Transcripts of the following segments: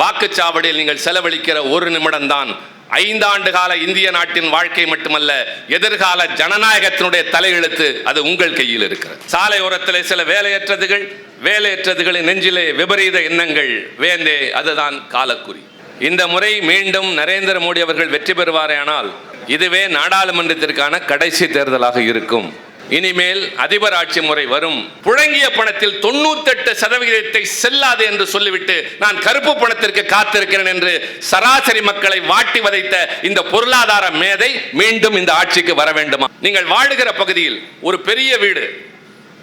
வாக்குச்சாவடியில் நீங்கள் செலவழிக்கிற ஒரு நிமிடம்தான். ஐந்தாண்டு கால இந்திய நாட்டின் வாழ்க்கை மட்டுமல்ல எதிர்கால ஜனநாயகத்தினுடைய தலையெழுத்து அது உங்கள் கையில் இருக்கிறது. சாலையோரத்தில் சில வேலையற்றதுகள் வேலையற்றதுகளின் நெஞ்சிலே விபரீத எண்ணங்கள் வேந்தே அதுதான் காலக்குறி. இந்த முறை மீண்டும் நரேந்திர மோடி அவர்கள் வெற்றி பெறுவாரேயானால் இதுவே நாடாளுமன்றத்திற்கான கடைசி தேர்தலாக இருக்கும். இனிமேல் அதிபர் ஆட்சி முறை வரும். புழங்கிய பணத்தில் தொண்ணூத்தெட்டு சதவிகிதத்தை செல்லாது என்று சொல்லிவிட்டு நான் கருப்பு பணத்திற்கு காத்திருக்கிறேன் என்று சராசரி மக்களை வாட்டி வதைத்த இந்த பொருளாதார மேதை மீண்டும் இந்த ஆட்சிக்கு வர வேண்டுமா? நீங்கள் வாழுகிற பகுதியில் ஒரு பெரிய வீடு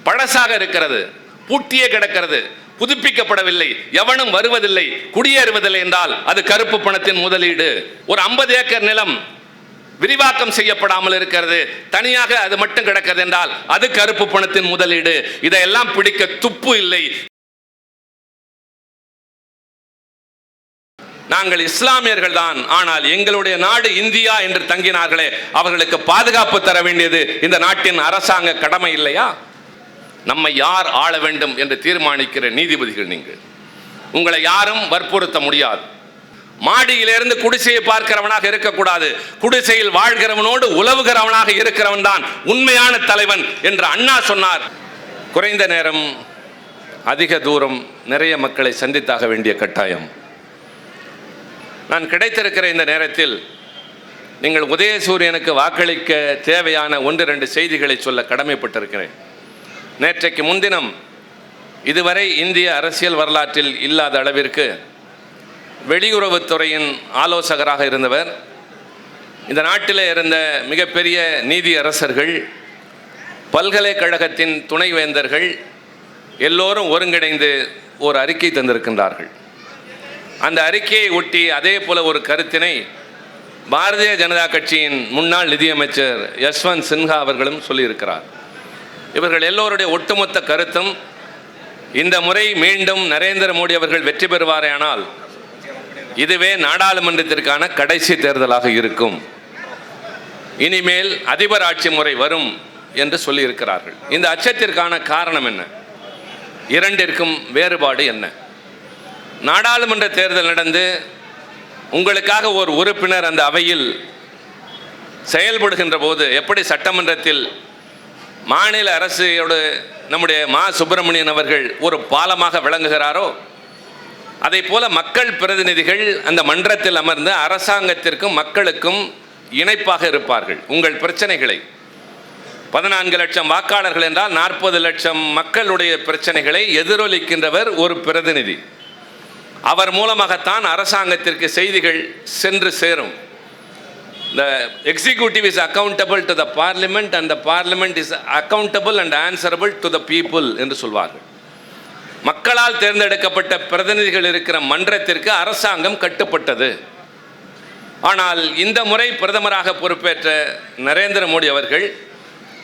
பழசாக இருக்கிறது பூட்டியே கிடக்கிறது புதுப்பிக்கப்படவில்லை எவனும் வருவதில்லை குடியேறுவதில்லை என்றால் அது கருப்பு பணத்தின் முதலீடு. ஒரு ஐம்பது ஏக்கர் நிலம் விரிவாக்கம் செய்யப்படாமல் இருக்கிறது. தனியாக அது மட்டும் கிடக்கிறது என்றால் அது கருப்பு பணத்தின் முதலீடு. இதையெல்லாம் பிடிக்க துப்பு இல்லை. நாங்கள் இஸ்லாமியர்கள் தான். ஆனால் எங்களுடைய நாடு இந்தியா என்று தங்கினார்களே அவர்களுக்கு பாதுகாப்பு தர வேண்டியது இந்த நாட்டின் அரசாங்க கடமை இல்லையா? நம்மை யார் ஆள வேண்டும் என்று தீர்மானிக்கிற நீதிபதிகள் நீங்கள். உங்களை யாரும் வற்புறுத்த முடியாது. மாடியிலிருந்து குடிசையை பார்க்கிறவனாக இருக்கக்கூடாது. குடிசையில் வாழ்கிறவனோடு உலவுகிறவனாக இருக்கிறவன் தான் உண்மையான தலைவன் என்று அண்ணா சொன்னார். குறைந்த நேரம் அதிக தூரம் நிறைய மக்களை சந்தித்தாக வேண்டிய கட்டாயம். நான் கிடைத்திருக்கிற இந்த நேரத்தில் நீங்கள் உதயசூரியனுக்கு வாக்களிக்க தேவையான ஒன்று ரெண்டு செய்திகளை சொல்ல கடமைப்பட்டிருக்கிறேன். நேற்றைக்கு முன்தினம் இதுவரை இந்திய அரசியல் வரலாற்றில் இல்லாத அளவிற்கு வெளியுறவுத்துறையின் ஆலோசகராக இருந்தவர் இந்த நாட்டில் இருந்த மிகப்பெரிய நீதி அரசர்கள் பல்கலைக்கழகத்தின் துணைவேந்தர்கள் எல்லோரும் ஒருங்கிணைந்து ஒரு அறிக்கை தந்திருக்கின்றார்கள். அந்த அறிக்கையை ஒட்டி அதே போல ஒரு கருத்தினை பாரதிய ஜனதா கட்சியின் முன்னாள் நிதியமைச்சர் யஸ்வந்த் சின்ஹா அவர்களும் சொல்லியிருக்கிறார். இவர்கள் எல்லோருடைய ஒட்டுமொத்த கருத்தும் இந்த முறை மீண்டும் நரேந்திர மோடி அவர்கள் வெற்றி பெறுவாரேயானால் இதுவே நாடாளுமன்றத்திற்கான கடைசி தேர்தலாக இருக்கும். இனிமேல் அதிபர் ஆட்சி முறை வரும் என்று சொல்லியிருக்கிறார்கள். இந்த அச்சத்திற்கான காரணம் என்ன? இரண்டிற்கும் வேறுபாடு என்ன? நாடாளுமன்ற தேர்தல் நடந்து உங்களுக்காக ஒரு உறுப்பினர் அந்த அவையில் செயல்படுகின்ற போது எப்படி சட்டமன்றத்தில் மாநில அரசோடு நம்முடைய மா. சுப்பிரமணியன் அவர்கள் ஒரு பாலமாக விளங்குகிறாரோ அதே போல மக்கள் பிரதிநிதிகள் அந்த மன்றத்தில் அமர்ந்து அரசாங்கத்திற்கும் மக்களுக்கும் இணைப்பாக இருப்பார்கள். உங்கள் பிரச்சனைகளை. பதினான்கு லட்சம் வாக்காளர்கள் என்றால் நாற்பது லட்சம் மக்களுடைய பிரச்சனைகளை எதிரொலிக்கின்றவர் ஒரு பிரதிநிதி. அவர் மூலமாகத்தான் அரசாங்கத்திற்கு செய்திகள் சென்று சேரும். The executive is accountable to the parliament and the parliament is accountable and answerable to the people என்று சொல்வார்கள். மக்களால் தேர்ந்தெடுக்கப்பட்ட பிரதிநிதிகள் இருக்கிற மன்றத்திற்கு அரசாங்கம் கட்டுப்பட்டது. ஆனால் இந்த முறை பிரதமராக பொறுப்பேற்ற நரேந்திர மோடி அவர்கள்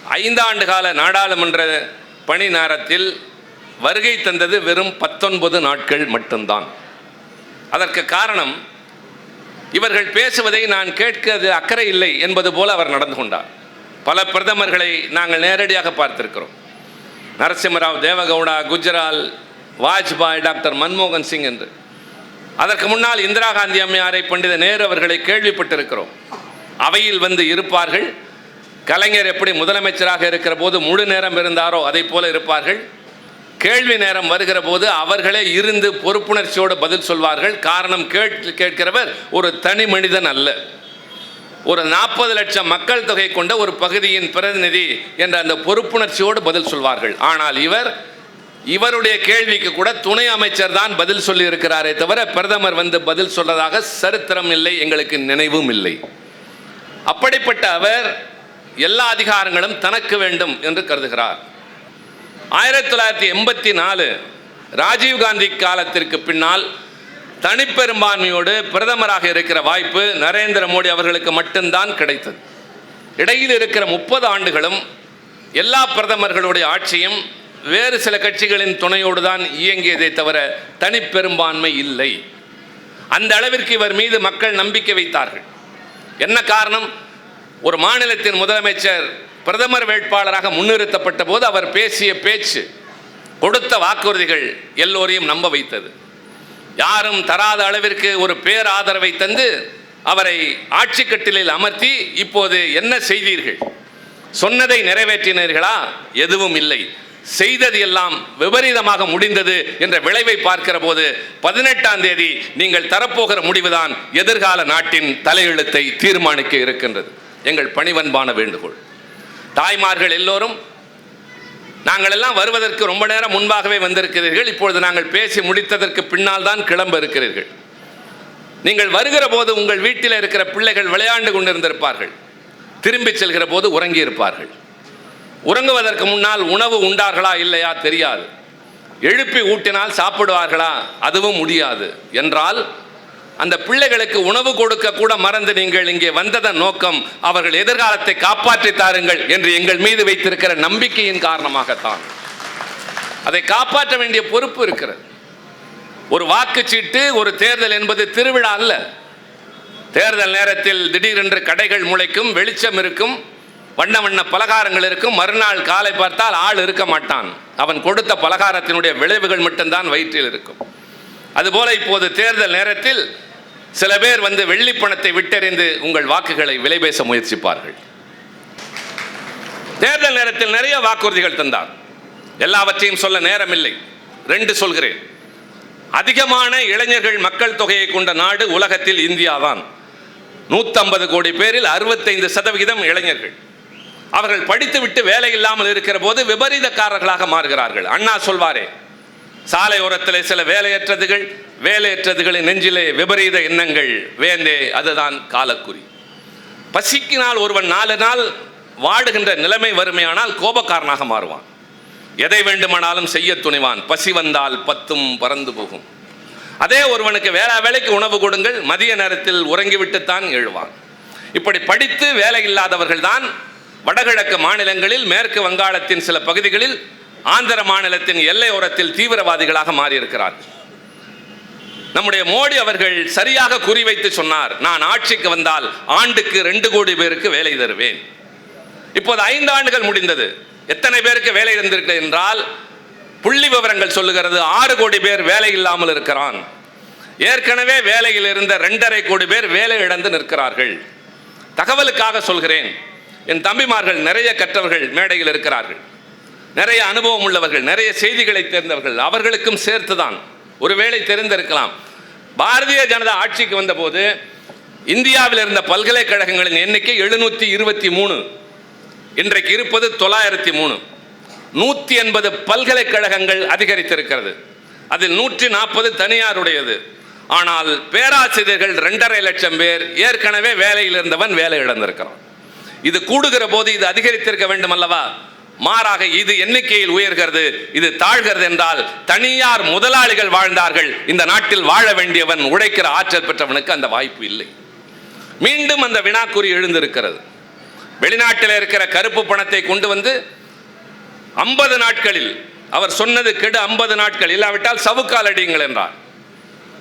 ஐந்தாண்டு கால நாடாளுமன்ற பணி நேரத்தில் வருகை தந்தது வெறும் பத்தொன்பது நாட்கள் மட்டும்தான். அதற்கு காரணம் இவர்கள் பேசுவதை நான் கேட்கிறது அக்கறை இல்லை என்பது போல அவர் நடந்து கொண்டார். பல பிரதமர்களை நாங்கள் நேரடியாக பார்த்திருக்கிறோம். நரசிம்மராவ் தேவகவுடா குஜரால் வாஜ்பாய் டாக்டர் மன்மோகன் சிங் என்று. அதற்கு முன்னால் இந்திரா காந்தி அம்மையாரை பண்டித நேரு அவர்களை கேள்விப்பட்டிருக்கிறோம். அவையில் வந்து இருப்பார்கள். கலைஞர் எப்படி முதலமைச்சராக இருக்கிற போது முழு நேரம் இருந்தாரோ அதை போல இருப்பார்கள். கேள்வி நேரம் வருகிற போது அவர்களே இருந்து பொறுப்புணர்ச்சியோடு பதில் சொல்வார்கள். காரணம் கேட்டு கேட்கிறவர் ஒரு தனி மனிதன் அல்ல. ஒரு நாற்பது லட்சம் மக்கள் தொகை கொண்ட ஒரு பகுதியின் பிரதிநிதி என்ற அந்த பொறுப்புணர்ச்சியோடு பதில் சொல்வார்கள். ஆனால் இவர் இவருடைய கேள்விக்கு கூட துணை அமைச்சர் தான் பதில் சொல்லி இருக்கிறாரே தவிர பிரதமர் வந்து பதில் சொல்லதாக சரித்திரம் இல்லை எங்களுக்கு நினைவும் இல்லை. அப்படிப்பட்ட அவர் எல்லா அதிகாரங்களும் தனக்கு வேண்டும் என்று கருதுகிறார். ஆயிரத்தி தொள்ளாயிரத்தி எண்பத்தி நாலு ராஜீவ்காந்தி காலத்திற்கு பின்னால் தனிப்பெரும்பான்மையோடு பிரதமராக இருக்கிற வாய்ப்பு நரேந்திர மோடி அவர்களுக்கு மட்டும்தான் கிடைத்தது. இடையில் இருக்கிற முப்பது ஆண்டுகளும் எல்லா பிரதமர்களுடைய ஆட்சியும் வேறு சில கட்சிகளின் துணையோடு தான் இயங்கியதை தவிர தனிப்பெரும்பான்மை இல்லை. அந்த அளவிற்கு இவர் மீது மக்கள் நம்பிக்கை வைத்தார்கள். என்ன காரணம்? ஒரு மாநிலத்தின் முதலமைச்சர் பிரதமர் வேட்பாளராக முன்னிறுத்தப்பட்ட போது அவர் பேசிய பேச்சு கொடுத்த வாக்குறுதிகள் எல்லோரையும் நம்ப வைத்தது. யாரும் தராத அளவிற்கு ஒரு பேராதரவை தந்து அவரை ஆட்சி கட்டிலில் அமர்த்தி இப்போது என்ன செய்தீர்கள்? சொன்னதை நிறைவேற்றினீர்களா? எதுவும் இல்லை. செய்தது எல்லாம் விபரீதமாக முடிந்தது என்ற விளைவை பார்க்கிற போது பதினெட்டாம் தேதி நீங்கள் தரப்போகிற முடிவுதான் எதிர்கால நாட்டின் தலையெழுத்தை தீர்மானிக்க இருக்கின்றது. எங்கள் பணிவன்பான வேண்டுகோள். தாய்மார்கள் எல்லோரும் நாங்கள் எல்லாம் வருவதற்கு ரொம்ப நேரம் முன்பாகவே வந்திருக்கிறீர்கள். இப்பொழுது நாங்கள் பேசி முடித்ததற்கு பின்னால் தான் கிளம்ப இருக்கிறீர்கள். நீங்கள் வருகிற போது உங்கள் வீட்டில் இருக்கிற பிள்ளைகள் விளையாண்டு கொண்டிருந்திருப்பார்கள். திரும்பி செல்கிற போது உறங்கி இருப்பார்கள் உறங்குவதற்கு முன்னால் உணவு உண்டார்களா இல்லையா தெரியாது. எழுப்பி ஊட்டினால் சாப்பிடுவார்களா? அதுவும் முடியாது. என்றால் அந்த பிள்ளைகளுக்கு உணவு கொடுக்க கூட மறந்து நீங்கள் இங்கே வந்ததன் நோக்கம் அவர்கள் எதிர்காலத்தை காப்பாற்றி தாருங்கள் என்று எங்கள் மீது வைத்திருக்கிற நம்பிக்கையின் காரணமாகத்தான். அதை காப்பாற்ற வேண்டிய பொறுப்பு இருக்கிறது. ஒரு வாக்குச்சீட்டு ஒரு தேர்தல் என்பது திருவிழா அல்ல. தேர்தல் நேரத்தில் திடீரென்று கடைகள் முளைக்கும் வெளிச்சம் இருக்கும் வண்ண வண்ண பலகாரங்கள் இருக்கும். மறுநாள் காலை பார்த்தால் ஆள் இருக்க மாட்டான். அவன் கொடுத்த பலகாரத்தினுடைய விளைவுகள் மட்டும்தான் வயிற்றில் இருக்கும். அதுபோல இப்போது தேர்தல் நேரத்தில் சில பேர் வந்து வெள்ளி பணத்தை விட்டறிந்து உங்கள் வாக்குகளை விலை பேச முயற்சிப்பார்கள். தேர்தல் நேரத்தில் நிறைய வாக்குறுதிகள் தந்தார். எல்லாவற்றையும் சொல்ல நேரமில்லை. ரெண்டு சொல்கிறேன். அதிகமான இளைஞர்கள் மக்கள் தொகையை கொண்ட நாடு உலகத்தில் இந்தியாதான். நூற்றம்பது கோடி பேரில் அறுபத்தைந்து சதவிகிதம் இளைஞர்கள். அவர்கள் படித்துவிட்டு வேலை இல்லாமல் இருக்கிற போது விபரீதக்காரர்களாக மாறுகிறார்கள். அண்ணா சொல்வாரே சாலையோரத்தில் சில வேலையற்றதுகள் வேலையற்றதுகளின் நெஞ்சிலே விபரீத எண்ணங்கள் வேந்தே அதுதான் காலக்குறி. பசிக்கினால் ஒருவன் நாலு நாள் வாடுகின்ற நிலைமை வறுமையானால் கோபக்காரனாக மாறுவான். எதை வேண்டுமானாலும் செய்ய துணிவான். பசி வந்தால் பத்தும் பறந்து போகும். அதே ஒருவனுக்கு வேளா வேலைக்கு உணவு கொடுங்கள் மதிய நேரத்தில் உறங்கிவிட்டுத்தான் எழுவான். இப்படி படித்து வேலை இல்லாதவர்கள் தான் வடகிழக்கு மாநிலங்களில் மேற்கு வங்காளத்தின் சில பகுதிகளில் ஆந்திர மாநிலத்தின் எல்லையோரத்தில் தீவிரவாதிகளாக மாறியிருக்கிறார்கள் நம்முடைய மோடி அவர்கள் சரியாக குறிவைத்து சொன்னார் நான் ஆட்சிக்கு வந்தால் ஆண்டுக்கு ரெண்டு கோடி பேருக்கு வேலை தருவேன். இப்போது ஐந்து ஆண்டுகள் முடிந்தது. எத்தனை பேருக்கு வேலை இருந்திருக்கு என்றால் புள்ளி விவரங்கள் சொல்லுகிறது ஆறு கோடி பேர் வேலை இல்லாமல் இருக்கிறான். ஏற்கனவே வேலையில் இருந்த ரெண்டரை கோடி பேர் வேலை இழந்து நிற்கிறார்கள். தகவலுக்காக சொல்கிறேன் என் தம்பிமார்கள் நிறைய கற்றவர்கள் மேடையில் இருக்கிறார்கள். நிறைய அனுபவம் உள்ளவர்கள் நிறைய செய்திகளை தெரிந்தவர்கள் அவர்களுக்கும் சேர்த்து தான் ஒருவேளை தெரிந்திருக்கலாம். பாரதிய ஜனதா ஆட்சிக்கு வந்தபோது இந்தியாவில் இருந்த பல்கலைக்கழகங்களின் எண்ணிக்கை எழுநூற்றி இருபத்தி மூணு. இன்றைக்கு இருப்பது தொள்ளாயிரத்தி மூணு. நூற்றி எண்பது பல்கலைக்கழகங்கள் அதிகரித்திருக்கிறது. அதில் நூற்றி நாற்பது தனியாருடையது. ஆனால் பேராசிரியர்கள் ரெண்டரை லட்சம் பேர் ஏற்கனவே வேலையில் இருந்தவன் வேலை இழந்திருக்கிறான். இது கூடுகிற போது இது அதிகரித்திருக்க வேண்டும் அல்லவா மாறாக இது எண்ணிக்கையில் உயர்கிறது இது தாழ்கிறது என்றால் தனியார் முதலாளிகள் வாழ்ந்தார்கள். இந்த நாட்டில் வாழ வேண்டியவன் உழைக்கிற ஆற்றல் பெற்றவனுக்கு அந்த வாய்ப்பு இல்லை. மீண்டும் அந்த வினாக்குறி எழுந்திருக்கிறது. வெளிநாட்டில் இருக்கிற கருப்பு பணத்தை கொண்டு வந்து ஐம்பது நாட்களில் அவர் சொன்னது கெடு ஐம்பது நாட்கள் இல்லாவிட்டால் சவுக்கால் அடியுங்கள் என்றார்.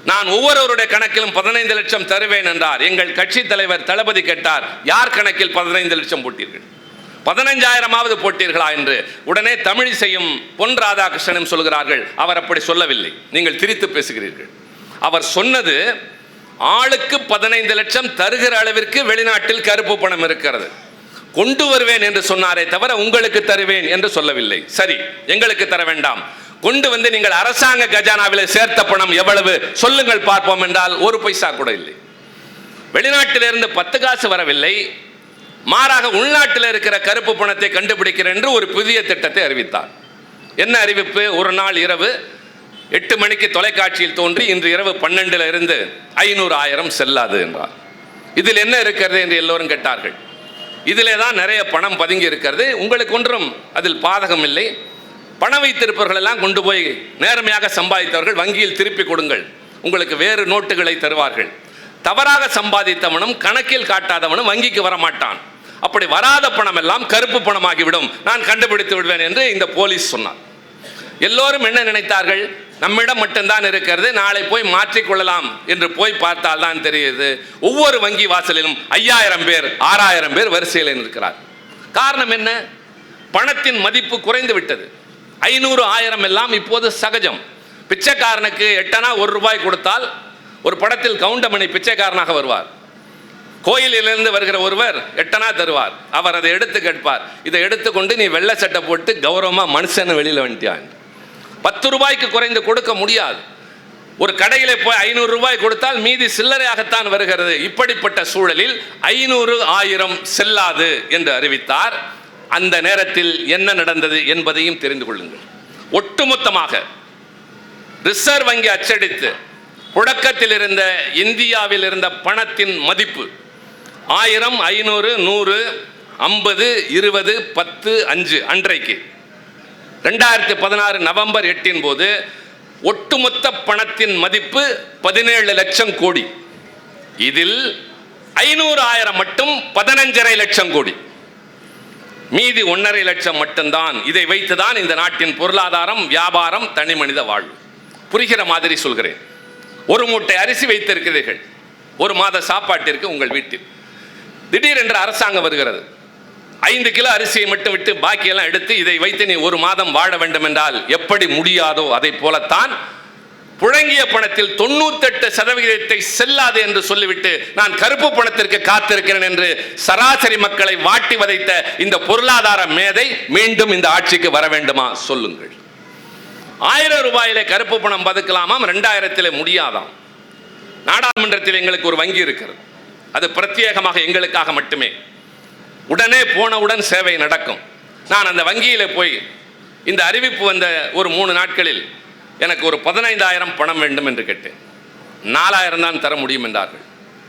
நான் ஒவ்வொருவருடைய கணக்கிலும் பதினைந்து லட்சம் தருவேன் என்றார். எங்கள் கட்சி தலைவர் தளபதி கேட்டார் யார் கணக்கில் பதினைந்து லட்சம் போட்டீர்கள்? பதினைஞ்சாயிரமாவது போட்டீர்களா? என்று. உடனே தமிழிசையும் பொன் ராதாகிருஷ்ணனும் சொல்கிறார்கள் அவர் அப்படி சொல்லவில்லை. நீங்கள் திரித்து பேசுகிறீர்கள். அவர் சொன்னது ஆளுக்கு பதினைந்து லட்சம் தருகிற அளவிற்கு வெளிநாட்டில் கருப்பு பணம் இருக்கிறது. கொண்டு வருவேன் என்று சொன்னாரே தவிர உங்களுக்கு தருவேன் என்று சொல்லவில்லை. சரி எங்களுக்கு தர வேண்டாம். கொண்டு வந்து நீங்கள் அரசாங்க கஜானாவில் சேர்த்த பணம் எவ்வளவு? சொல்லுங்கள் பார்ப்போம் என்றால் ஒரு பைசா கூட இல்லை. வெளிநாட்டிலிருந்து பத்து காசு வரவில்லை. மாறாக உள்நாட்டில் இருக்கிற கருப்பு பணத்தை கண்டுபிடிக்கிறேன் என்று ஒரு புதிய திட்டத்தை அறிவித்தார் என்ன அறிவிப்பு? ஒரு நாள் இரவு எட்டு மணிக்கு தொலைக்காட்சியில் தோன்றி இன்று இரவு பன்னெண்டுல இருந்து ஐநூறு ஆயிரம் செல்லாது என்றார் இதில் என்ன இருக்கிறது என்று எல்லோரும் கேட்டார்கள். இதிலே தான் நிறைய பணம் பதுங்கி இருக்கிறது. உங்களுக்கு ஒன்றும் அதில் பாதகம் இல்லை. பணம் வைத்திருப்பவர்கள் எல்லாம் கொண்டு போய் நேர்மையாக சம்பாதித்தவர்கள் வங்கியில் திருப்பி கொடுங்கள். உங்களுக்கு வேறு நோட்டுகளை தருவார்கள். தவறாக சம்பாதித்தவனும் கணக்கில் காட்டாதவனும் வங்கிக்கு வரமாட்டான். அப்படி வராத பணம் எல்லாம் கருப்பு பணமாகிவிடும். நான் கண்டுபிடித்து விடுவேன் என்று இந்த போலீஸ் சொன்னார். எல்லோரும் என்ன நினைத்தார்கள்? நம்மிடம் மட்டும்தான் இருக்கிறது நாளை போய் மாற்றிக்கொள்ளலாம் என்று போய் பார்த்தால் தான் தெரியுது. ஒவ்வொரு வங்கி வாசலிலும் ஐயாயிரம் பேர் ஆறாயிரம் பேர் வரிசையில் இருக்கிறார் காரணம் என்ன? பணத்தின் மதிப்பு குறைந்து விட்டது. ஐநூறு ஆயிரம் எல்லாம் இப்போது சகஜம். பிச்சைக்காரனுக்கு எட்டனா ஒரு ரூபாய் கொடுத்தால் ஒரு படத்தில் கவுண்டமணி பிச்சைக்காரனாக வருவார். கோயிலிலிருந்து வருகிற ஒருவர் எட்டனா தருவார். அவர் அதை எடுத்து கேட்பார். இதை எடுத்துக்கொண்டு நீ வெள்ளை சட்டை போட்டு கௌரவமா மனுஷன் வெளியில வந்துட்டான் பத்து ரூபாய்க்கு குறைந்து கொடுக்க முடியாது. ஒரு கடையில் போய் ஐநூறு ரூபாய் கொடுத்தால் மீதி சில்லறையாகத்தான் வருகிறது. இப்படிப்பட்ட சூழலில் ஐநூறு ஆயிரம் செல்லாது என்று அறிவித்தார். அந்த நேரத்தில் என்ன நடந்தது என்பதையும் தெரிந்து கொள்ளுங்கள். ஒட்டுமொத்தமாக ரிசர்வ் வங்கி அச்சடித்து புழக்கத்தில் இருந்த இந்தியாவில் இருந்த பணத்தின் மதிப்பு ஆயிரம் ஐநூறு நூறு ஐம்பது இருபது பத்து அஞ்சு அன்றைக்கு. ரெண்டாயிரத்தி பதினாறு நவம்பர் எட்டின் போது ஒட்டுமொத்த பணத்தின் மதிப்பு பதினேழு லட்சம் கோடி. இதில் ஐநூறு ஆயிரம் மட்டும் பதினஞ்சரை லட்சம் கோடி. மீதி ஒன்றரை லட்சம் மட்டும்தான். இதை வைத்துதான் இந்த நாட்டின் பொருளாதாரம் வியாபாரம் தனி மனித வாழ்வு. புரிகிற மாதிரி சொல்கிறேன். ஒரு மூட்டை அரிசி வைத்திருக்கிறீர்கள். ஒரு மாத சாப்பாட்டிற்கு உங்கள் வீட்டில். திடீரென்று அரசாங்கம் வருகிறது. ஐந்து கிலோ அரிசியை மட்டும் விட்டு பாக்கியெல்லாம் எடுத்து இதை வைத்து நீ ஒரு மாதம் வாழ வேண்டும் என்றால் எப்படி முடியாதோ அதை போலத்தான் புழங்கிய பணத்தில் தொண்ணூத்தெட்டு சதவிகிதத்தை செல்லாது என்று சொல்லிவிட்டு நான் கருப்பு பணத்திற்கு காத்திருக்கிறேன் என்று சராசரி மக்களை வாட்டி வதைத்த இந்த பொருளாதார மேதை மீண்டும் இந்த ஆட்சிக்கு வர வேண்டுமா? சொல்லுங்கள். ஆயிரம் ரூபாயிலே கருப்பு பணம் பதுக்கலாமாம் ரெண்டாயிரத்திலே முடியாதாம். நாடாளுமன்றத்தில் எங்களுக்கு ஒரு வங்கி இருக்கிறது. அது பிரத்யேகமாக எங்களுக்காக மட்டுமே. உடனே போனவுடன் சேவை நடக்கும். நான் அந்த வங்கியில் போய் இந்த அறிவிப்பு வந்த ஒரு மூணு நாட்களில் எனக்கு ஒரு பதினைந்தாயிரம் பணம் வேண்டும் என்று கேட்டேன். நாலாயிரம் தான் தர முடியும் என்றார்கள்.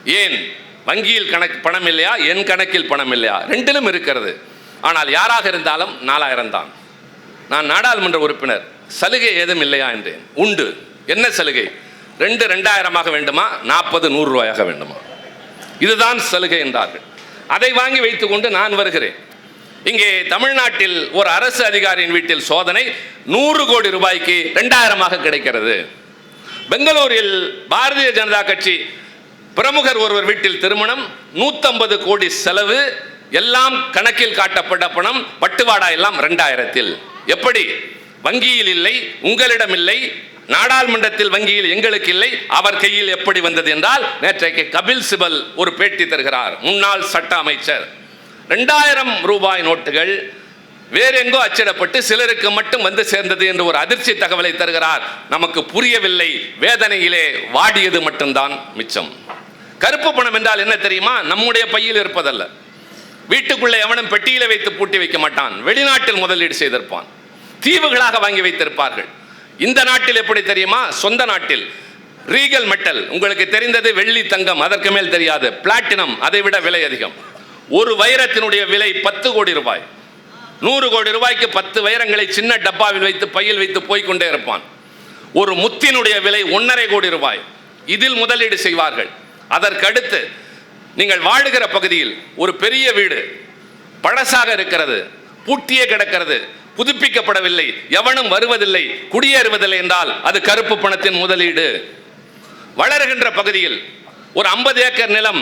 ஏன்? வங்கியில் கணக்கு பணம் இல்லையா? என் கணக்கில் பணம் இல்லையா? ரெண்டிலும் இருக்கிறது. ஆனால் யாராக இருந்தாலும் நாலாயிரம் தான். நான் நாடாளுமன்ற உறுப்பினர். சலுகை ஏதும் இல்லையா என்றேன். உண்டு. என்ன சலுகை? ரெண்டு ரெண்டாயிரமாக வேண்டுமா? நாற்பது நூறு ரூபாயாக வேண்டுமா? இதுதான் சலுகை என்றார்கள். அதை வாங்கி வைத்துக்கொண்டு நான் வருகிறேன். இங்கே தமிழ்நாட்டில் ஒரு அரசு அதிகாரியின் வீட்டில் சோதனை நூறு கோடி ரூபாய்க்கு ரெண்டாயிரமாக கிடைக்கிறது. பெங்களூரில் பாரதிய ஜனதா கட்சி பிரமுகர் ஒருவர் வீட்டில் திருமணம் நூத்தம்பது கோடி செலவு எல்லாம் கணக்கில் காட்டப்பட்ட பணம் பட்டுவாடா எல்லாம் ரெண்டாயிரத்தில். எப்படி? வங்கியில் இல்லை உங்களிடம் இல்லை நாடாளுமன்றத்தில் வங்கியில் எங்களுக்கு இல்லை அவர் கையில் எப்படி வந்தது என்றால் நேற்றைக்கு கபில் சிபல் ஒரு பேட்டி தருகிறார் முன்னாள் சட்ட அமைச்சர். ரெண்டாயிரம் ரூபாய் நோட்டுகள் வேறெங்கோ அச்சிடப்பட்டு சிலருக்கு மட்டும் வந்து சேர்ந்தது என்று ஒரு அதிர்ச்சி தகவலை தருகிறார். நமக்கு புரியவில்லை. வேதனையிலே வாடியது மட்டும்தான் மிச்சம். கருப்பு பணம் என்றால் என்ன தெரியுமா? நம்முடைய பையில் இருப்பதல்ல. வீட்டுக்குள்ளே எவனும் பெட்டியில வைத்து பூட்டி வைக்க மாட்டான். வெளிநாட்டில் முதலீடு செய்திருப்பான். தீவுகளாக வாங்கி வைத்திருப்பார்கள். இந்த நாட்டில் எப்படி தெரியுமா? சொந்த நாட்டில். Regal metal. உங்களுக்கு தெரிந்தது வெள்ளி தங்கம். அதற்கு மேல் தெரியாது. பிளாட்டினம். அதை விட விலை அதிகம். ஒரு வைரத்தினுடைய விலை பத்து கோடி ரூபாய். நூறு கோடி ரூபாய்க்கு பத்து வைரங்களை சின்ன டப்பாவில் வைத்து பையில் வைத்து போய்க்கொண்டே இருப்பான். ஒரு முத்தினுடைய விலை ஒன்றரை கோடி ரூபாய். இதில் முதலீடு செய்வார்கள். அதற்கடுத்து நீங்கள் வாழுகிற பகுதியில் ஒரு பெரிய வீடு பழசாக இருக்கிறது பூட்டியே கிடக்கிறது புதுப்பிக்கப்படவில்லை எவனும் வருவதில்லை குடியேறுவதில்லை என்றால் அது கருப்பு பணத்தின் முதலீடு. வளர்கின்ற பகுதியில் ஒரு ஐம்பது ஏக்கர் நிலம்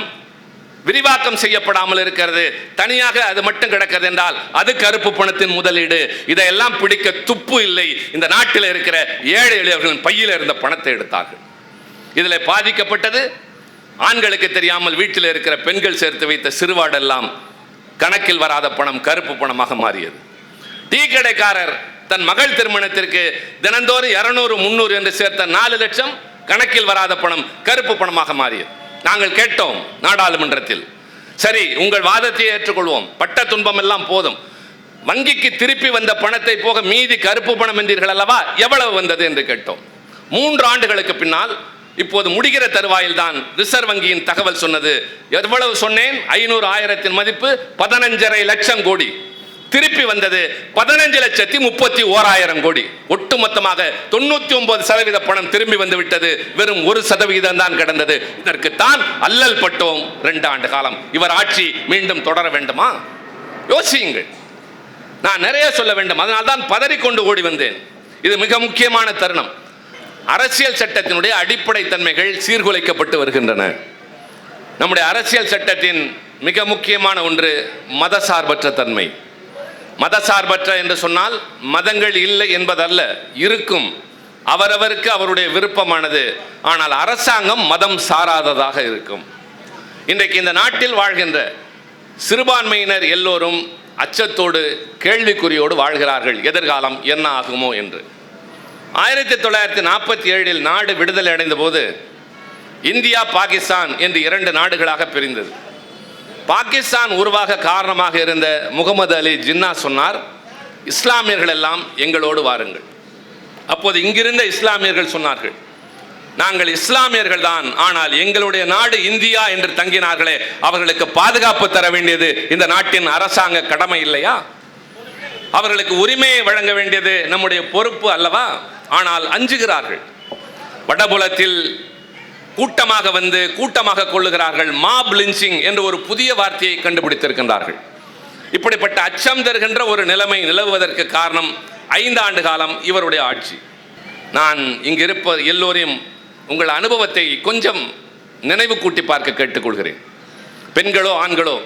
விரிவாக்கம் செய்யப்படாமல் இருக்கிறது. தனியாக அது மட்டும் கிடக்கிறது என்றால் அது கருப்பு பணத்தின் முதலீடு. இதையெல்லாம் பிடிக்க துப்பு இல்லை. இந்த நாட்டில் இருக்கிற ஏழை எளியவர்களின் பையில் இருந்த பணத்தை எடுத்தார்கள். இதில் பாதிக்கப்பட்டது. ஆண்களுக்கு தெரியாமல் வீட்டில் இருக்கிற பெண்கள் சேர்த்து வைத்த சிறுவாடெல்லாம் கணக்கில் வராத பணம் கருப்பு பணமாக மாறியது. டீ கடைக்காரர் தன் மகள் திருமணத்திற்கு தினந்தோறும் இருநூறு முந்நூறு என்று சேர்த்த நாலு லட்சம் கணக்கில் வராத பணம் கருப்பு பணமாக மாறியது. நாங்கள் கேட்டோம் நாடாளுமன்றத்தில். சரி உங்கள் வாதத்தை ஏற்றுக்கொள்வோம். பட்ட துன்பம் எல்லாம் போதும். வங்கிக்கு திருப்பி வந்த பணத்தை போக மீதி கருப்பு பணம் என்றீர்கள் அல்லவா? எவ்வளவு வந்தது என்று கேட்டோம். மூன்று ஆண்டுகளுக்கு பின்னால் இப்போது முடிகிற தருவாயில் தான் ரிசர்வ் வங்கியின் தகவல் சொன்னது. எவ்வளவு சொன்னேன்? ஐநூறு ஆயிரத்தின் மதிப்பு பதினஞ்சரை லட்சம் கோடி. திருப்பி வந்தது பதினஞ்சு லட்சத்தி முப்பத்தி ஓராயிரம் கோடி. ஒட்டுமொத்தமாக தொண்ணூத்தி ஒன்பது சதவீத பணம் திரும்பி வந்து விட்டது. வெறும் ஒரு சதவிகிதம் தான் கிடந்தது. இதற்குத்தான் அல்லல் பட்டோம் ரெண்டு ஆண்டு காலம். இவர் ஆட்சி மீண்டும் தொடர வேண்டுமா? யோசியுங்கள். நான் நிறைய சொல்ல வேண்டும். அதனால்தான் பதறிக்கொண்டு ஓடி வந்தேன். இது மிக முக்கியமான தருணம். அரசியல் சட்டத்தினுடைய அடிப்படை தன்மைகள் சீர்குலைக்கப்பட்டு வருகின்றன. நம்முடைய அரசியல் சட்டத்தின் மிக முக்கியமான ஒன்று மதசார்பற்ற தன்மை. மதசார்பற்ற என்று சொன்னால் மதங்கள் இல்லை என்பதல்ல இருக்கும். அவரவருக்கு அவருடைய விருப்பமானது. ஆனால் அரசாங்கம் மதம் சாராததாக இருக்கும். இன்றைக்கு இந்த நாட்டில் வாழ்கின்ற சிறுபான்மையினர் எல்லோரும் அச்சத்தோடு கேள்விக்குறியோடு வாழ்கிறார்கள். எதிர்காலம் என்ன ஆகுமோ என்று. ஆயிரத்தி தொள்ளாயிரத்தி நாற்பத்தி ஏழில் நாடு விடுதலை அடைந்த போது இந்தியா பாகிஸ்தான் என்று இரண்டு நாடுகளாக பிரிந்தது. பாகிஸ்தான் உருவாக காரணமாக இருந்த முகமது அலி ஜின்னா சொன்னார் இஸ்லாமியர்கள் எல்லாம் எங்களோடு வாருங்கள். அப்போது இங்கிருந்த இஸ்லாமியர்கள் சொன்னார்கள் நாங்கள் இஸ்லாமியர்கள் தான் ஆனால் எங்களுடைய நாடு இந்தியா என்று தங்கினார்களே அவர்களுக்கு பாதுகாப்பு தர வேண்டியது இந்த நாட்டின் அரசாங்க கடமை இல்லையா? அவர்களுக்கு உரிமையை வழங்க வேண்டியது நம்முடைய பொறுப்பு அல்லவா? ஆனால் அஞ்சுகிறார்கள் வடபுலத்தில் கூட்டமாக வந்து கூட்டமாக கொள்ளுகிறார்கள். மாப் லிஞ்சிங் என்ற ஒரு புதிய வார்த்தையை கண்டுபிடித்திருக்கின்றார்கள். இப்படிப்பட்ட அச்சம் தருகின்ற ஒரு நிலைமை நிலவுவதற்கு காரணம் ஐந்து ஆண்டு காலம் இவருடைய ஆட்சி. நான் இங்கு இருப்ப எல்லோரையும் உங்கள் அனுபவத்தை கொஞ்சம் நினைவு கூட்டி பார்க்க கேட்டுக்கொள்கிறேன். பெண்களோ ஆண்களோ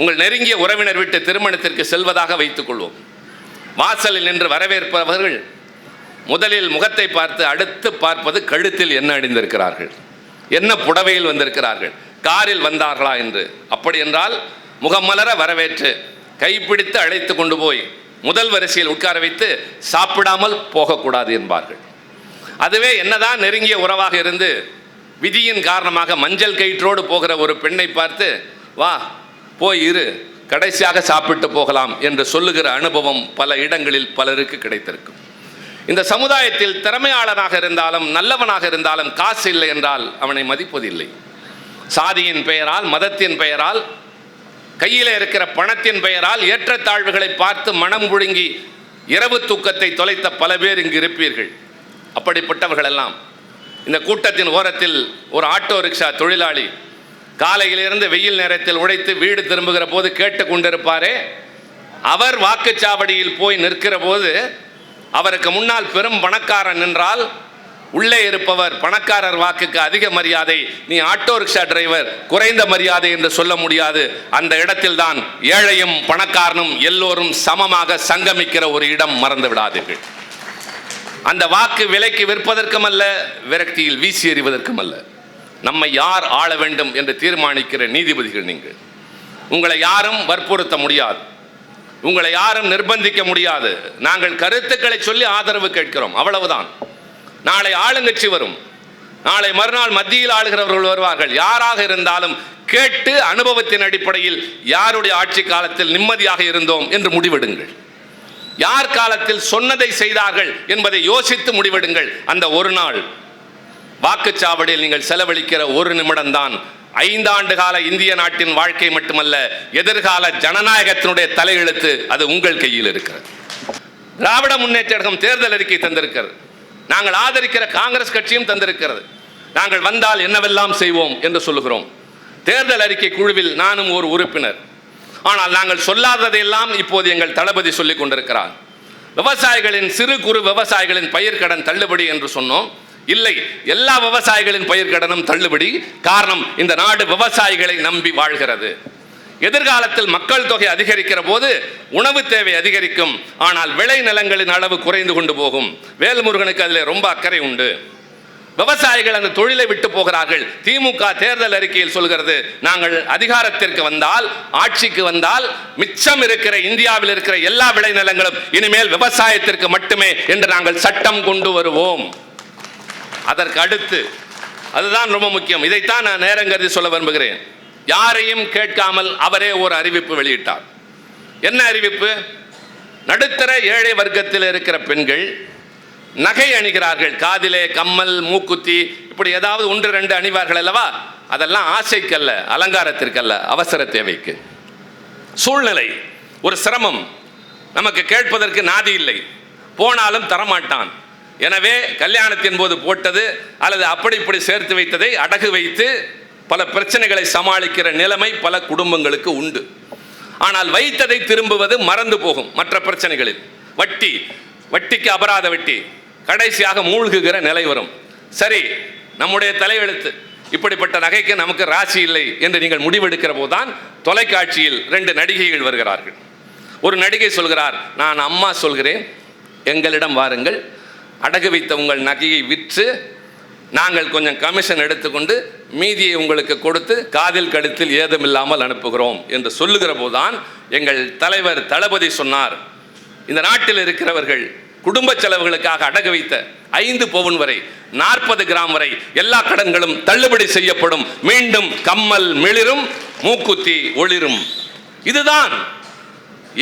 உங்கள் நெருங்கிய உறவினர் வீட்டு திருமணத்திற்கு செல்வதாக வைத்துக் கொள்வோம் வாசலில் நின்று வரவேற்பவர்கள் முதலில் முகத்தை பார்த்து அடுத்து பார்ப்பது கழுத்தில் என்ன அணிந்திருக்கிறார்கள்? என்ன புடவையில் வந்திருக்கிறார்கள்? காரில் வந்தார்களா என்று. அப்படி என்றால் முகமலர வரவேற்று கைப்பிடித்து அழைத்து கொண்டு போய் முதல் வரிசையில் உட்கார வைத்து சாப்பிடாமல் போகக்கூடாது என்பார்கள். அதுவே என்னதான் நெருங்கிய உறவாக இருந்து விதியின் காரணமாக மஞ்சள் கயிற்றோடு போகிற ஒரு பெண்ணை பார்த்து வா போய் இரு கடைசியாக சாப்பிட்டு போகலாம் என்று சொல்லுகிற அனுபவம் பல இடங்களில் பலருக்கு கிடைத்திருக்கும். இந்த சமுதாயத்தில் திறமையாளனாக இருந்தாலும் நல்லவனாக இருந்தாலும் காசு இல்லை என்றால் அவனை மதிப்பதில்லை. சாதியின் பெயரால் மதத்தின் பெயரால் கையில் இருக்கிற பணத்தின் பெயரால் ஏற்றத்தாழ்வுகளை பார்த்து மனம் புழுங்கி இரவு தூக்கத்தை தொலைத்த பல பேர் இங்கு இருப்பீர்கள். அப்படிப்பட்டவர்கள் எல்லாம் இந்த கூட்டத்தின் ஓரத்தில் ஒரு ஆட்டோ ரிக்ஷா தொழிலாளி காலையிலிருந்து வெயில் நேரத்தில் உழைத்து வீடு திரும்புகிற போது கேட்டு கொண்டிருப்பாரே அவர் வாக்குச்சாவடியில் போய் நிற்கிற போது அவருக்கு முன்னால் பெரும் பணக்காரன் என்றால் உள்ளே இருப்பவர் பணக்காரர் வாக்குக்கு அதிக மரியாதை. நீ ஆட்டோ ரிக்ஷா டிரைவர் குறைந்த மரியாதை என்று சொல்ல முடியாது. அந்த இடத்தில் தான் ஏழையும் பணக்காரனும் எல்லோரும் சமமாக சங்கமிக்கிற ஒரு இடம் மறந்து விடாதீர்கள். அந்த வாக்கு விலைக்கு விற்பதற்கும் அல்ல விரக்தியில் வீசி எறிவதற்கும் அல்ல நம்மை யார் ஆள வேண்டும் என்று தீர்மானிக்கிற நீதிபதிகள் நீங்கள். உங்களை யாரும் வற்புறுத்த முடியாது. உங்களை யாரும் நிர்பந்திக்க முடியாது. நாங்கள் கருத்துக்களை சொல்லி ஆதரவு கேட்கிறோம். அவ்வளவுதான். நாளை ஆளுங்கட்சி வரும். நாளை மறுநாள் மத்தியில் ஆளுகிறவர்கள் வருவார்கள். யாராக இருந்தாலும் கேட்டு அனுபவத்தின் அடிப்படையில் யாருடைய ஆட்சி காலத்தில் நிம்மதியாக இருந்தோம் என்று முடிவெடுங்கள். யார் காலத்தில் சொன்னதை செய்தார்கள் என்பதை யோசித்து முடிவெடுங்கள். அந்த ஒரு நாள். வாக்குச்சாவடியில் நீங்கள் செலவழிக்கிற ஒரு நிமிடம்தான் ஐந்தாண்டு கால இந்திய நாட்டின் வாழ்க்கை மட்டுமல்ல எதிர்கால ஜனநாயகத்தினுடைய தலையெழுத்து அது உங்கள் கையில் இருக்கிறது. திராவிட முன்னேற்றம் தேர்தல் அறிக்கை தந்திருக்கிறது. நாங்கள் ஆதரிக்கிற காங்கிரஸ் கட்சியும் தந்திருக்கிறது. நாங்கள் வந்தால் என்னவெல்லாம் செய்வோம் என்று சொல்லுகிறோம். தேர்தல் அறிக்கை குழுவில் நானும் ஒரு உறுப்பினர். ஆனால் நாங்கள் சொல்லாததையெல்லாம் இப்போது எங்கள் தளபதி சொல்லிக் கொண்டிருக்கிறார். விவசாயிகளின் சிறு குறு விவசாயிகளின் பயிர்க்கடன் தள்ளுபடி என்று சொன்னோம். இல்லை. எல்லா விவசாயிகளின் பயிர்க்கடனும் தள்ளுபடி காரணம் இந்த நாடு விவசாயிகளை நம்பி வாழ்கிறது. எதிர்காலத்தில் மக்கள் தொகை அதிகரிக்கிற போது உணவு தேவை அதிகரிக்கும். ஆனால் விளை நிலங்களின் அளவு குறைந்து கொண்டு போகும். வேல்முருகனுக்கு அதில் ரொம்ப அக்கறை உண்டு. விவசாயிகள் அந்த தொழிலை விட்டு போகிறார்கள். திமுக தேர்தல் அறிக்கையில் சொல்கிறது நாங்கள் அதிகாரத்திற்கு வந்தால் ஆட்சிக்கு வந்தால் மிச்சம் இருக்கிற இந்தியாவில் இருக்கிற எல்லா விளைநிலங்களும் இனிமேல் விவசாயத்திற்கு மட்டுமே என்று நாங்கள் சட்டம் கொண்டு வருவோம். அதற்கு அடுத்து அதுதான் ரொம்ப முக்கியம். இதைத்தான் நான் நேரம் கருதி சொல்ல விரும்புகிறேன். யாரையும் கேட்காமல் அவரே ஒரு அறிவிப்பு வெளியிட்டார். என்ன அறிவிப்பு? நடுத்தர ஏழை வர்க்கத்தில் இருக்கிற பெண்கள் நகை அணிகிறார்கள். காதிலே கம்மல் மூக்குத்தி இப்படி ஏதாவது ஒன்று ரெண்டு அணிவார்கள் அல்லவா? அதெல்லாம் ஆசைக்கல்ல அலங்காரத்திற்கல்ல அவசர தேவைக்கு. சூழ்நிலை ஒரு சிரமம். நமக்கு கேட்பதற்கு நாதி இல்லை. போனாலும் தரமாட்டான். எனவே கல்யாணத்தின் போது போட்டது அல்லது அப்படி இப்படி சேர்த்து வைத்ததை அடகு வைத்து பல பிரச்சனைகளை சமாளிக்கிற நிலைமை பல குடும்பங்களுக்கு உண்டு. ஆனால் வைத்ததை திரும்புவது மறந்து போகும் மற்ற பிரச்சனைகளில். வட்டி வட்டிக்கு அபராத வட்டி கடைசியாக மூழ்குகிற நிலை வரும். சரி நம்முடைய தலையெழுத்து. இப்படிப்பட்ட நகைக்கு நமக்கு ராசி இல்லை என்று நீங்கள் முடிவெடுக்கிற போதுதான் தொலைக்காட்சியில் ரெண்டு நடிகைகள் வருகிறார்கள். ஒரு நடிகை சொல்கிறார் நான் அம்மா சொல்கிறேன் எங்களிடம் வாருங்கள் அடகு வைத்த உங்கள் நகையை விற்று நாங்கள் கொஞ்சம் கமிஷன் எடுத்துக்கொண்டு மீதியை உங்களுக்கு கொடுத்து காதில் கழுத்தில் ஏதுமில்லாமல் அனுப்புகிறோம் என்று சொல்லுகிற போதுதான் எங்கள் தலைவர் தளபதி சொன்னார். இந்த நாட்டில் இருக்கிறவர்கள் குடும்ப செலவுகளுக்காக அடகு வைத்த ஐந்து பவுன் வரை நாற்பது கிராம் வரை எல்லா கடன்களும் தள்ளுபடி செய்யப்படும். மீண்டும் கம்மல் மிளிரும் மூக்குத்தி ஒளிரும். இதுதான்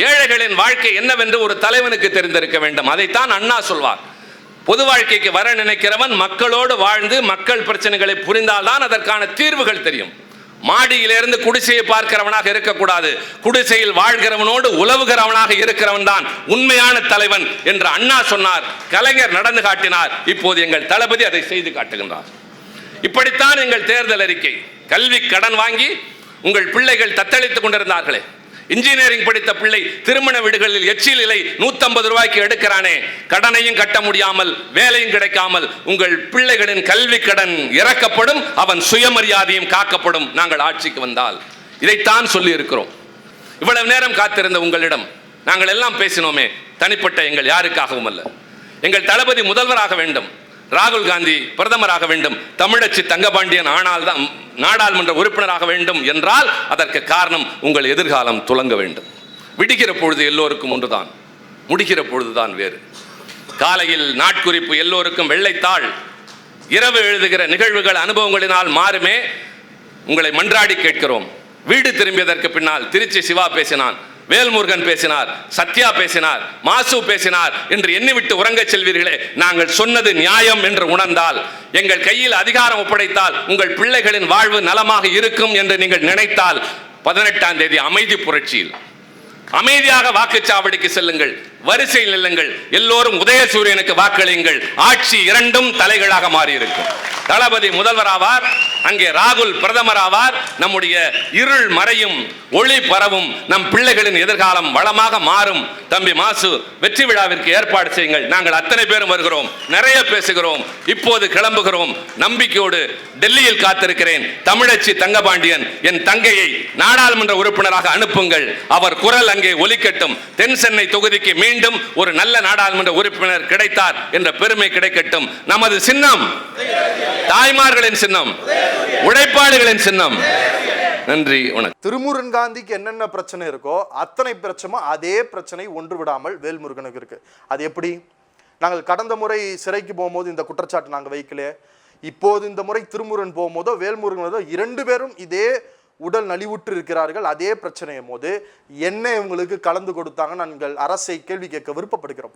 ஏழைகளின் வாழ்க்கை என்னவென்று ஒரு தலைவனுக்கு தெரிந்திருக்க வேண்டும். அதைத்தான் அண்ணா சொல்வார். பொது வாழ்க்கைக்கு வர நினைக்கிறவன் மக்களோடு வாழ்ந்து மக்கள் பிரச்சனைகளை புரிந்தால்தான் அதற்கான தீர்வுகள் தெரியும். மாடியிலிருந்து குடிசையை பார்க்கிறவனாக இருக்கக்கூடாது. குடிசையில் வாழ்கிறவனோடு உலவுகிறவனாக இருக்கிறவன் தான் உண்மையான தலைவன் என்று அண்ணா சொன்னார் கலைஞர் நடந்து காட்டினார். இப்போது எங்கள் தளபதி அதை செய்து காட்டுகின்றார். இப்படித்தான் எங்கள் தேர்தல் அறிக்கை. கல்வி கடன் வாங்கி உங்கள் பிள்ளைகள் தத்தளித்துக் கொண்டிருந்தார்களே. இன்ஜினியரிங் படித்த பிள்ளை திருமண வீடுகளில் எச்சில் இலை நூத்தம்பது ரூபாய்க்கு எடுக்கிறானே. கடனையும் கட்ட முடியாமல் வேலையும் கிடைக்காமல் உங்கள் பிள்ளைகளின் கல்வி கடன் இறக்கப்படும் அவன் சுயமரியாதையும் காக்கப்படும். நாங்கள் ஆட்சிக்கு வந்தால் இதைத்தான் சொல்லி இருக்கிறோம் இவ்வளவு நேரம் காத்திருந்த உங்களிடம் நாங்கள் எல்லாம் பேசினோமே தனிப்பட்ட எங்கள் யாருக்காகவும் அல்ல. எங்கள் தளபதி முதல்வராக வேண்டும். ராகுல் காந்தி பிரதமராக வேண்டும். தமிழச்சி தங்கபாண்டியன் ஆனால் தான் நாடாளுமன்ற உறுப்பினராக வேண்டும் என்றால் அதற்கு காரணம் உங்கள் எதிர்காலம் துலங்க வேண்டும். விடுகிற பொழுது எல்லோருக்கும் ஒன்றுதான். முடிகிற பொழுதுதான் வேறு. காலையில் நாட்குறிப்பு எல்லோருக்கும் வெள்ளைத்தாள். இரவு எழுதுகிற நிகழ்வுகள் அனுபவங்களினால் மாறுமே. உங்களை மன்றாடி கேட்கிறோம். வீடு திரும்பியதற்கு பின்னால் திருச்சி சிவா பேசினான். வேல்முருகன் பேசினார் சத்யா பேசினார் மாசு பேசினார் என்று எண்ணிவிட்டு உறங்கச் செல்வீர்களே நாங்கள் சொன்னது நியாயம் என்று உணர்ந்தால் எங்கள் கையில் அதிகாரம் ஒப்படைத்தால் உங்கள் பிள்ளைகளின் வாழ்வு நலமாக இருக்கும் என்று நீங்கள் நினைத்தால் பதினெட்டாம் தேதி அமைதி புரட்சியில். அமைதியாக வாக்குச்சாவடிக்கு செல்லுங்கள். வரிசையில் நில்லுங்கள். எல்லோரும் உதயசூரியனுக்கு வாக்களியுங்கள். ஆட்சி இரண்டும் தலைகளாக மாறியிருக்கும். தளபதி முதல்வராவார் அங்கே ராகுல் பிரதமராவார் நம்முடைய இருள் மறையும் ஒளி பரவும் நம் பிள்ளைகளின் எதிர்காலம் வளமாக மாறும். தம்பி மாசு வெற்றி விழாவிற்கு ஏற்பாடு செய்யுங்கள். நாங்கள் அத்தனை பேரும் வருகிறோம். நிறைய பேசுகிறோம். இப்போது கிளம்புகிறோம். நம்பிக்கையோடு டெல்லியில் காத்திருக்கிறேன். தமிழச்சி தங்கபாண்டியன் என் தங்கையை நாடாளுமன்ற உறுப்பினராக அனுப்புங்கள். அவர் குரல் அங்கே ஒலிக்கட்டும். தென் சென்னை தொகுதிக்கு மீண்டும் ஒரு நல்ல நாடாளுமன்ற உறுப்பினர் கிடைத்தார் என்ற பெருமை கிடைக்கட்டும். நமது சின்னம் தாய்மார்களின் சின்னம் உழைப்பாளிகளின் சின்னம். நன்றி வணக்கம். திருமுருகன் காந்திக்கு என்னென்ன பிரச்சனை இருக்கோ அத்தனை பிரச்சனை அதே பிரச்சனை ஒன்று விடாமல் வேல்முருகனுக்கு இருக்கு. அது எப்படி? நாங்கள் கடந்த முறை சிறைக்கு போகும்போது இந்த குற்றச்சாட்டு நாங்கள் வைக்கல இப்போது இந்த முறை திருமுருகன் போகும்போதோ வேல்முருகனோதோ இரண்டு பேரும் இதே உடல் நலிவுற்று இருக்கிறார்கள். அதே பிரச்சனையும் போது என்ன இவங்களுக்கு கலந்து கொடுத்தாங்க நாங்கள் அரசை கேள்வி கேட்க விருப்பப்படுகிறோம்.